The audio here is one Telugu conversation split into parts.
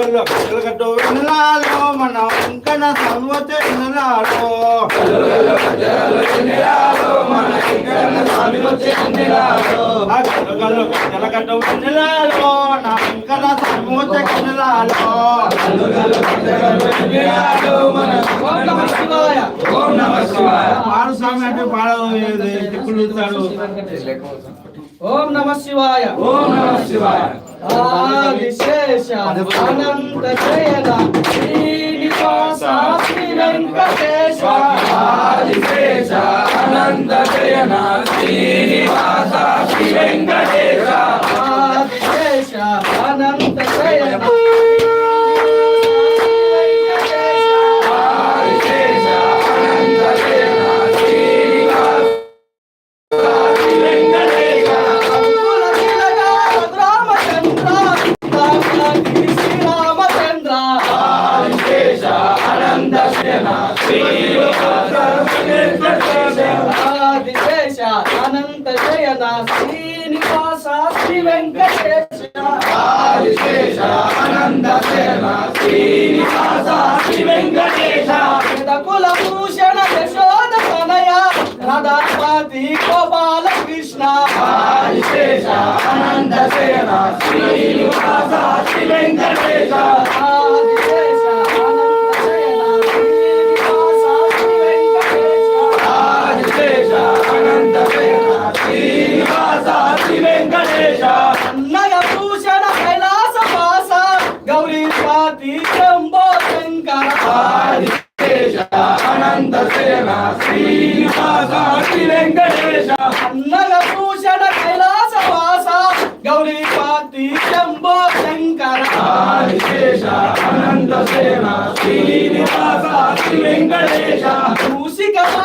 కలుగల్లో కలుగట్టు వినలాలో మనం ఇంకన కలుగట్టు నా అంటే పాడదు దిక్కులు ఇస్తాడు. ఓం నమ శివాయ. ఓం నమ శివాయ. ఆదిశేష అనంత శయన శ్రీనివాస శ్రీ వెంకటేశ ఆదిశేష అనంత శయన శ్రీనివాస శ్రీ వెంకటేశ రాధాపతి గోపాల కృష్ణ అనంత శయన శ్రీనివాస శ్రీ వెంకటేశ వెంకటేశ. చూసి కదా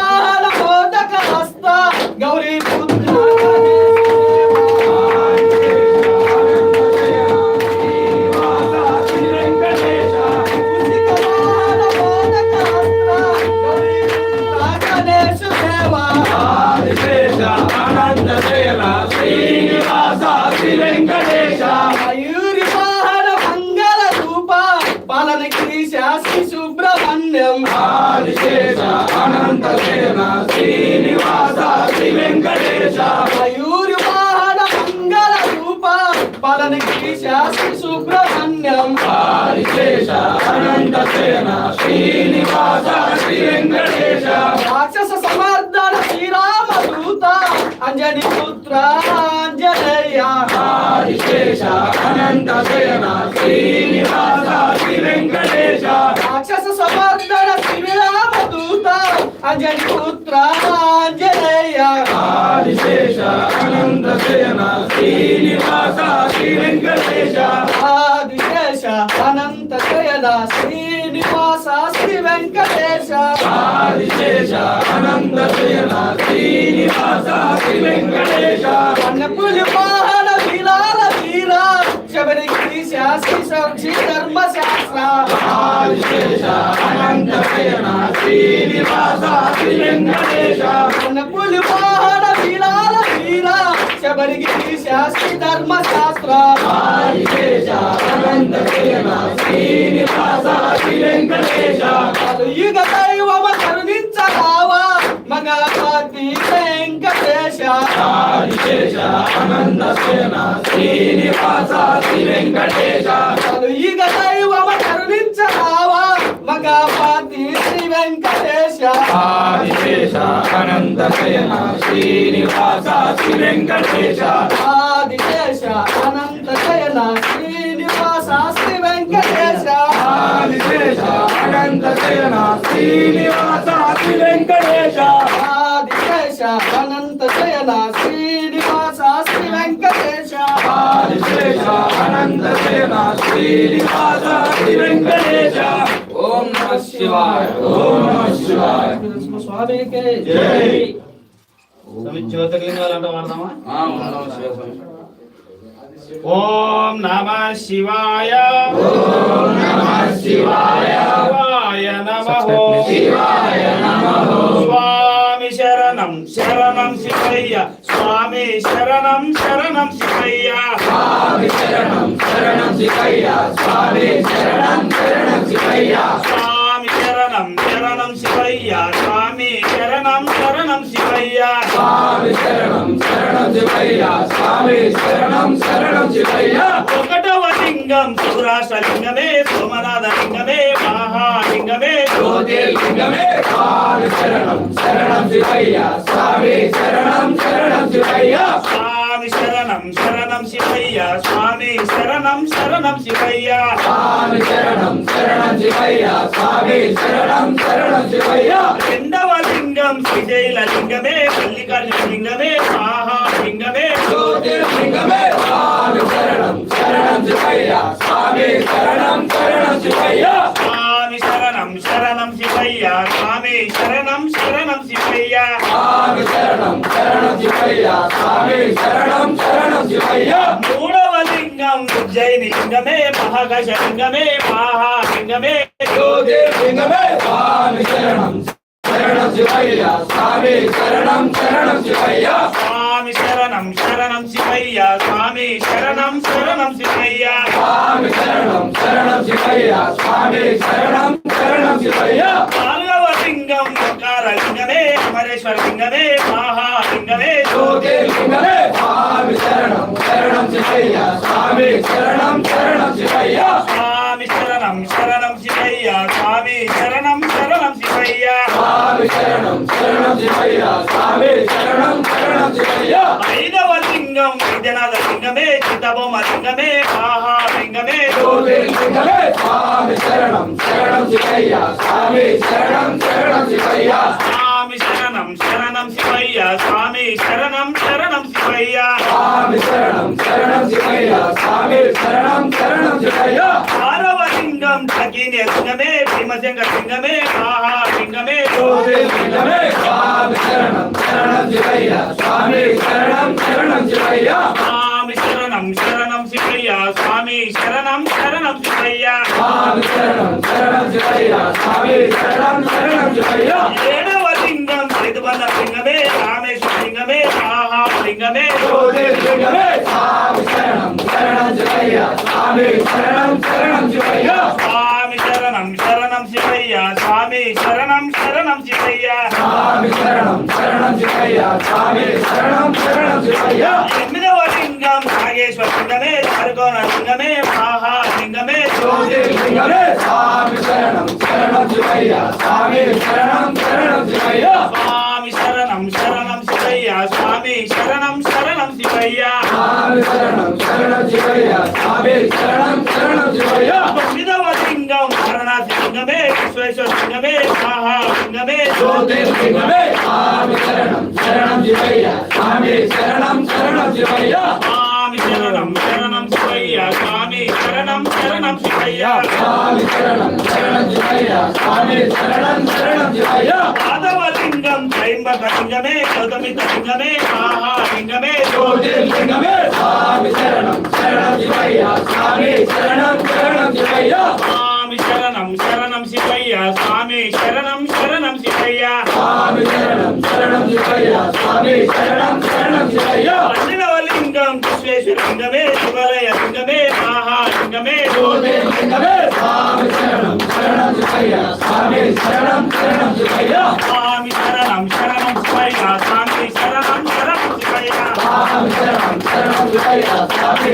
మయూరి వాహన మంగళ రూప పాలనకి శాస్త్రి సుబ్రహ్మణ్యం. శ్రీనివాస శ్రీ వెంకటేశ. రాక్షస సమర్థన శ్రీరామ దూత అంజని పుత్ర అంజనేయ ఆదిశేష అనంత శయన శ్రీనివాస శ్రీ వెంకటేశ. రాక్షస సమర్థన శ్రీరామ దూత అంజని పుత్ర అంజనేయ ఆదిశేష అనంత శయన శ్రీనివాస శ్రీ వెంకటేశ ఆదిశేష అనంత శయన శ్రీనివాస శ్రీ వెంకటేశ ఆదిశేష అనంత శయన శ్రీనివాస శ్రీ వెంకటేశ వనపులి శబరికి శాస్త్రి అనంత శయన శ్రీనివాస శ్రీ వెంకటేశ వనపులి వాహన విలాల వీర శాస్త్రి అనంత శ్రీనివాస శ్రీ వెంకటేశ యుగ జగపతి వెంకటేశ. ఆదిశేష అనంత సేన శ్రీనివాస శ్రీ వెంకటేశ యుగ దైవమ కరుణించరావా. మగపతి శ్రీ వెంకటేశ. ఆదిశేష అనంత సేన శ్రీనివాస శ్రీ వెంకటేశ. ఆదిశేష అనంత శయన శ్రీనివాస శ్రీ వెంకటేశ ఆదిశేష అనంత శయన శ్రీనివాస శ్రీ వెంకటేశ ఆదిశేష అనంత శయన శ్రీనివాస శ్రీ వెంకటేశ ఆదిశేష అనంత శయన శ్రీనివాస శ్రీ వెంకటేశ ఓం నమ శివాయ ఓం నమ శివాయ స్వామికి జై. స్వామి జ్యోతిర్లింగాలంటే వాడదామా ఆ, ఓం నమ శివాయ స్వామి. ఓం శరణం శరణం శివయ్య. స్వామి శరణం శరణం శివయ్య. స్వామి శరణం శరణం శివయ్య. స్వామి శరణం శరణం శివయ్య. స్వామి శరణం శరణం శివయ్య. స్వామి శరణం శరణం శివయ్య. స్వామి శరణం శరణం శివయ్య. ఒకటవ లింగం సురాసలింగమే సోమనాథ జ్యోతిర్లింగమే స్వామి శరణం శరణం శివయ్య. స్వామి శరణం శరణం శివయ్య. స్వామి శరణం శరణం శివయ్య. స్వామి శరణం శరణం శివయ్య. స్వామి శరణం శరణం శివయ్య. స్వామి శరణం శరణం శివయ్య. రెండవ లింగం శ్రీశైల లింగమే. మల్లికార్జున లింగమే మహాలింగమే జ్యోతిర్లింగమే. స్వామి శరణం శరణం శివయ్య. స్వామి శరణం శరణం శివయ్య స్వామి శరణం శరణం శివయ్య స్వామి శరణం శరణం శివయ్య స్వామి శరణం శివయ్య స్వామి శరణం శరణం శివయ్య. మూడవ లింగం ఉజ్జయిని లింగమే మహాకాశ లింగమే మహాలింగమే జ్యోతిర్లింగమే స్వామి శరణం శరణం శివయ్య స్వామి శరణం శరణం శివయ్య స్వామి శరణం శరణం శివయ్య స్వామి శరణం శరణం శివయ్య స్వామి శరణం శరణం శివయ్య స్వామి శరణం శరణం శివయ్య నాలుగవ లింగం ఓంకార లింగమే. అమరేశ్వర లింగమే మహాలింగమే జ్యోతిర్లింగమే స్వామి శరణం శరణం శివయ్య. స్వామి శరణం శరణం శివయ్య. స్వామి శరణం శరణం శివయ్య. స్వామి శరణం శరణం శివయ్య. స్వామి శరణం శరణం శివయ్య. స్వామి శరణం శరణం శివయ్య. ఐదవ లింగం విద్యనాథ లింగమే చిత్తబొమ్మ లింగమే మహాలింగమే జ్యోతిర్లింగమే స్వామి శరణం శరణం శివయ్య. స్వామి శరణం శరణం శరణం శివయ్య ఆరవ లింగం సకీన్య లింగమే భీమశంక లింగమే. మహాలింగమే జ్యోతిర్లింగమే స్వామి శరణం శరణం శివయ్య స్వామి శరణం శరణం శివయ్య స్వామి శరణం శరణం శివయ్య స్వామి శరణం శరణం శివయ్య స్వామి శరణం శరణం శివయ్య స్వామి శరణం శరణం శివయ్య ఏడవ లింగం సేతుబంధ లింగమే. లింగమే మహాలింగమే జ్యోతిర్లింగమే స్వామి శరణం శరణం శివయ్య స్వామి శరణం శరణం శివయ్య స్వామి శరణం శరణం శివయ్య స్వామి శరణం శరణం శివయ్య స్వామి శరణం శరణం శివయ్య స్వామి శరణం శరణం శివయ్య ఎనిమిదవ లింగం నాగేశ్వర లింగమే సరుకోన లింగమే మహాలింగమే జ్యోతిర్లింగమే స్వామి శరణం శరణం శివయ్య స్వామి శరణం శరణం శివయ్య స్వామి శరణం శరణం శివయ్య స్వామి శరణం శరణం శివయ్య. శరణం శరణం శివయ్య. శరణం శరణం శివయ్య. తొమ్మిదవ లింగం. వారణాసి లింగమే విశ్వేశ్వర లింగమే మహాలింగమే జ్యోతిర్లింగమే. స్వామి శరణం శరణం శివయ్య. స్వామి శరణం శరణం శివయ్య. స్వామి శరణం శరణం శివయ్య. స్వామి శరణం శరణం శివయ్య. స్వామి శరణం శరణం శివయ్య. స్వామి శరణం శరణం శివయ్య. మాధవ లింగం త్రైంబక లింగమే గౌతమిత లింగమే. మహాలింగమే జ్యోతిర్లింగమే స్వామి శరణం శరణం శివయ్య స్వామి శరణం శరణం శివయ్య. స్వామి శరణం శరణం శివయ్య స్వామి శరణం శరణం శివయ్య. స్వామి శరణం శరణం శివయ్య స్వామి శరణం శరణం శివయ్య. పన్నెండవ లింగం విశ్వేశ్వర లింగమే శివలయ లింగమే. మహాలింగమే జ్యోతిర్లింగమే స్వామి శరణం శరణం శివయ్య స్వామి శరణం శరణం శివయ్య. స్వామి శరణం విజయ స్వామి శరణం శరణం విజయ పాపం శరణం శరణం విజయ స్వామి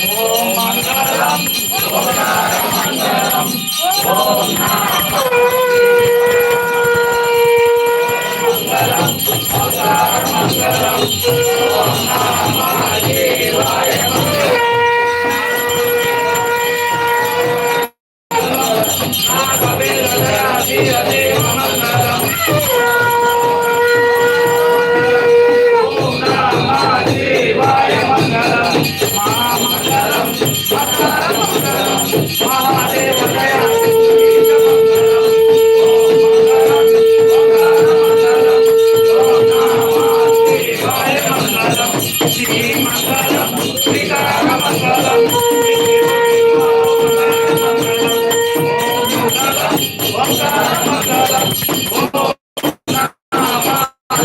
Oh, my God.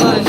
আমার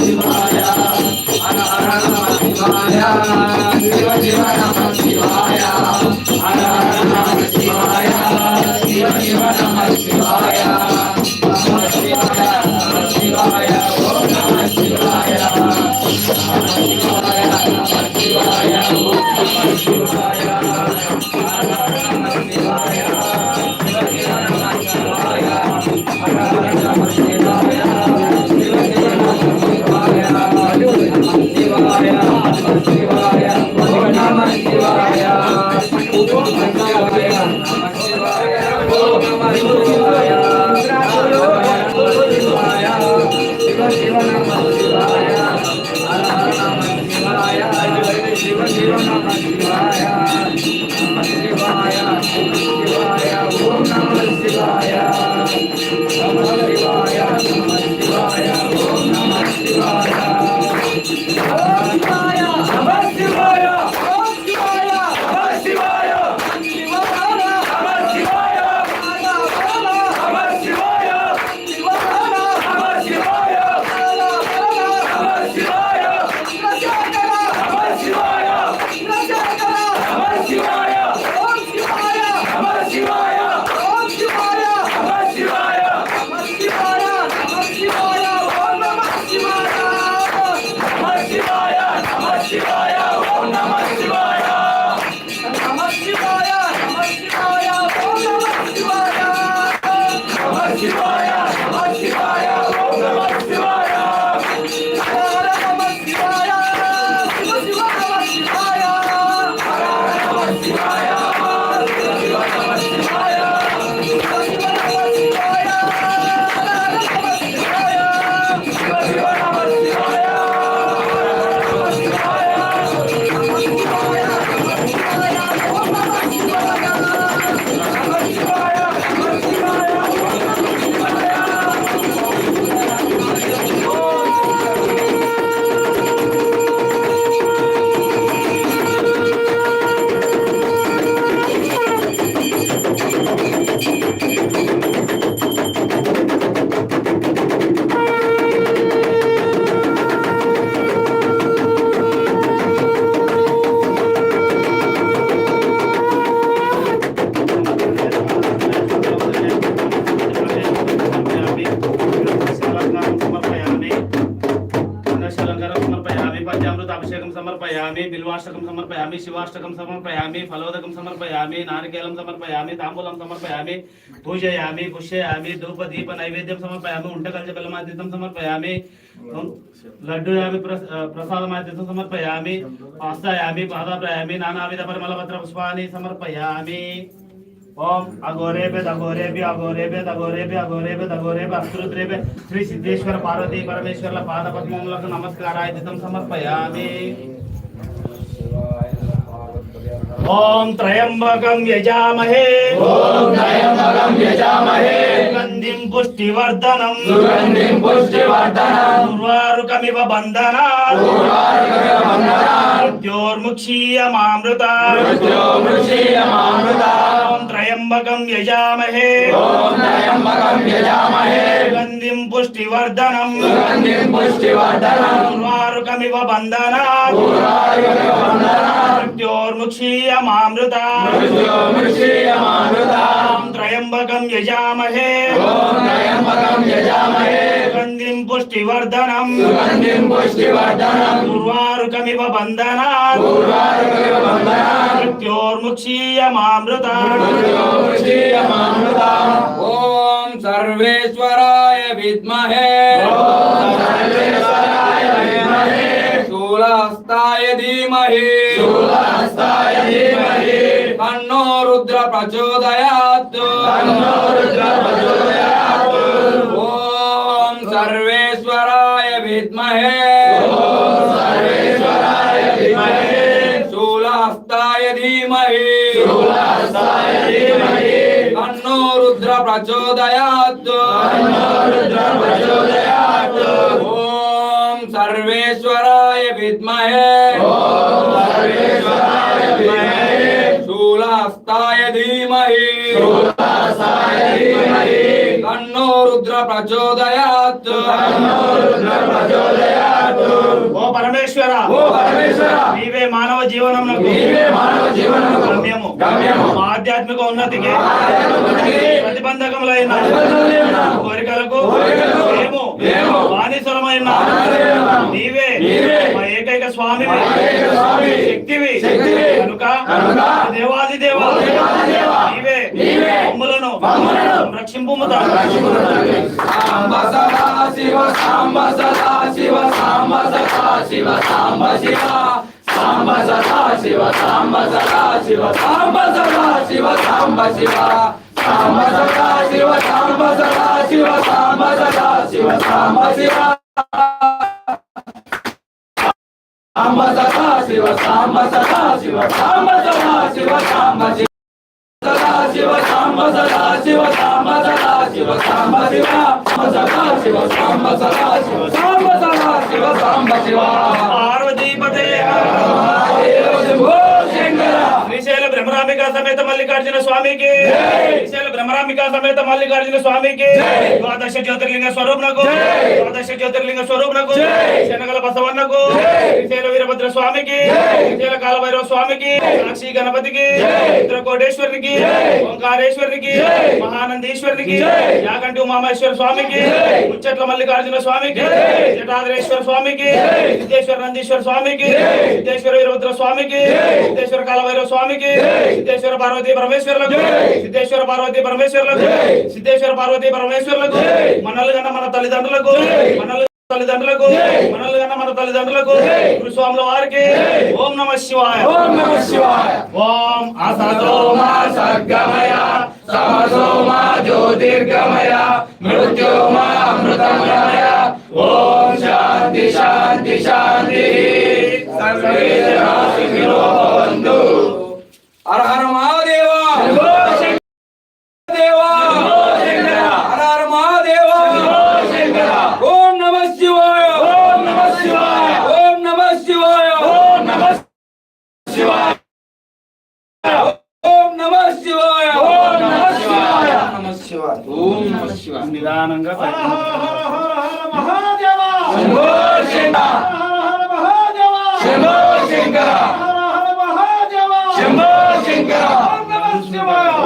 समर्पयामि बिल्वाष्टकं समर्पयामि शिवाष्टकं समर्पयामि फलोदकं समर्पयामि नारिकेलं समर्पयामि ताम्बूलं समर्पयामि पूजयामि पुष्यामि धूप दीप नैवेद्यं समर्पयामि उंटकलज उण्टकल्चबलमादितं समर्पयामि लड्डुयामि प्रसादमादितं समर्पयामि पास्तायामि पादाप्रयामि नानाविधपरिमलपत्रपुष्पाणि समर्पयामि ओम अघोरे पे दघोरे पे अघोरे पे दघोरे पे अघोरे पे दघोरे पे अस्तुत्रे पे श्री सिद्धेश्वर पार्वती परमेश्वर ला पाद पद्मों नमस्काराय समर्पयामि ఓం త్రయంబకం యజామహే. ఓం త్రయంబకం యజామహే. సుగంధిం పుష్టివర్ధనం. సుగంధిం పుష్టివర్ధనం. ఉర్వారుకమివ బంధనాత్ పూర్వార్కమివ బంధనాత్ మృత్యోర్ముక్షీయమామృత మృత్యోర్ముక్షీయమామృత ఓం త్రయంబకం యజామహే. ఓం త్రయంబకం యజామహే. సుగంధిం పుష్టివర్ధనం. సుగంధిం పుష్టివర్ధనం. ఉర్వారుకమివ బంధనాత్ పూర్వార్కమివ బంధనాత్ మృత్యోర్ముక్షీయమామృత మృత్యోర్ముక్షీయమామృత ఓం త్రయంబకం యజామహే. सुगन्धिं पुष्टिवर्धनम्। सुगन्धिं पुष्टिवर्धनम्। पूर्वारुकमिव बन्धनात् पूर्वारुकमिव बन्धनात् मृत्योर्मुक्षीयमामृतात्। मृत्योर्मुक्षीयमामृतात्। ॐ सर्वेश्वराय विद्महे। सर्वेश्वराय विद्महे। शूलहस्ताय धीमहि। शूलहस्ताय धीमहि। रुद्र प्रचोदयात् तन्नो रुद्र प्रचोदयात् सर्वेश्वराय विद्महे। शूलहस्ताय धीमहि। शूलहस्ताय अन्नो रुद्र प्रचोदयात्। ॐ सर्वेश्वराय विद्महे। ఓ పరమేశ్వర నీవే మానవ జీవనమునకు నీవే మానవ జీవనముకు గమ్యము. గమ్యము. ఆధ్యాత్మిక ఉన్నతికి ప్రతిబంధకములైన కోరికలకు మేము బానిసలమైన నీవే నీవే మా ఏకైక స్వామి. శక్తివి. శక్తివి. కనుక దేవాది దేవ. నీవే నీవే మమ్ములను మమ్ములను రక్షింపుము సాంబ సదా శివ సాంబ సదా శివ సాంబ సదా శివ సాంబ శివ సాంబ సదా శివ సాంబ సదా శివ సాంబ సదా శివ సాంబ శివ సాంబ సదా శివ సాంబ సదా శివ సాంబ సదా శివ సాంబ శివ సాంబ సదా శివ సాంబ సదా శివ సాంబ సదా శివ సాంబ శివ సదా శివ సాంబ సదా శివ సాంబ సదా శివ సాంబ శివ సదా శివ సాంబ సదా శివ సాంబ సదా శివ సాంబ శివ పార్వతీపతే దేవ శంభో బ్రహ్మరాంబిక సమేత మల్లికార్జున స్వామికి బ్రహ్మరాంబిక సమేత మల్లికార్జున స్వామికి. ద్వాదశ జ్యోతిర్లింగ స్వరూపునకు. ద్వాదశ జ్యోతిర్లింగ స్వరూపునకు. శనగల బసవన్నకు. శ్రీశైల వీరభద్ర స్వామికి. శ్రీశైల కాలభైరవ స్వామికి సాక్షి గణపతికి జై. ఓంకారేశ్వరునికి. మహానందీశ్వరునికి. యాగంటి ఉమామేశ్వర స్వామికి. ముచ్చట్ల మల్లికార్జున స్వామికి జై. జటాధరేశ్వర స్వామికి. సిద్ధేశ్వర నందీశ్వర స్వామికి. సిద్ధేశ్వర వీరభద్ర స్వామికి. సిద్ధేశ్వర కాలభైరవ స్వామికి. సిద్ధేశ్వర పార్వతీ పరమేశ్వరులకు జై. సిద్ధేశ్వర పార్వతీ పరమేశ్వరులకు జై. సిద్ధేశ్వర పార్వతీ పరమేశ్వరులకు జై. మనల్ని కన్నా మన తల్లిదండ్రులకు జై. మనల్ని తల్లిదండ్రులకు జై. మనల్ని కన్నా మన తల్లిదండ్రులకు జై. గురుస్వాముల వారికి జై. ఓం నమ శివాయ ఓం నమ శివాయ ఓం అసతో సోమా సద్గమయ సమసోమా జ్యోతిర్గమయ మృత్యోమా అమృతమయ ఓం శాంతి శాంతి శాంతి సర్వే జనా సుఖినో భవంతు హర హర మహాదేవ! దేవ! శంకర! హర హర మహాదేవ! ఓం నమ శివాయ! ఓం నమ శివాయ! ఓం నమ శివాయ! ఓం నమ శివాయ! ఓం నమ శివాయ! ఓం నమ శివాయ! నమ శివాయ! ఓం నమ శివాయ! నిదానంగా శంభో శంకర శంభో శంకర శంభో శంకర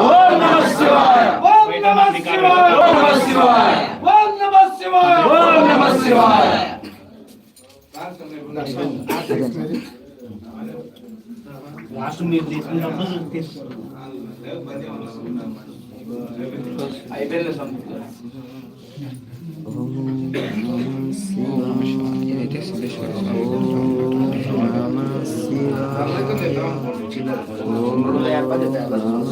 ఓం నమ శివాయ ఓం మీరు తీసుకున్నప్పుడు అయిపోయింది ఓం నమః శివాయ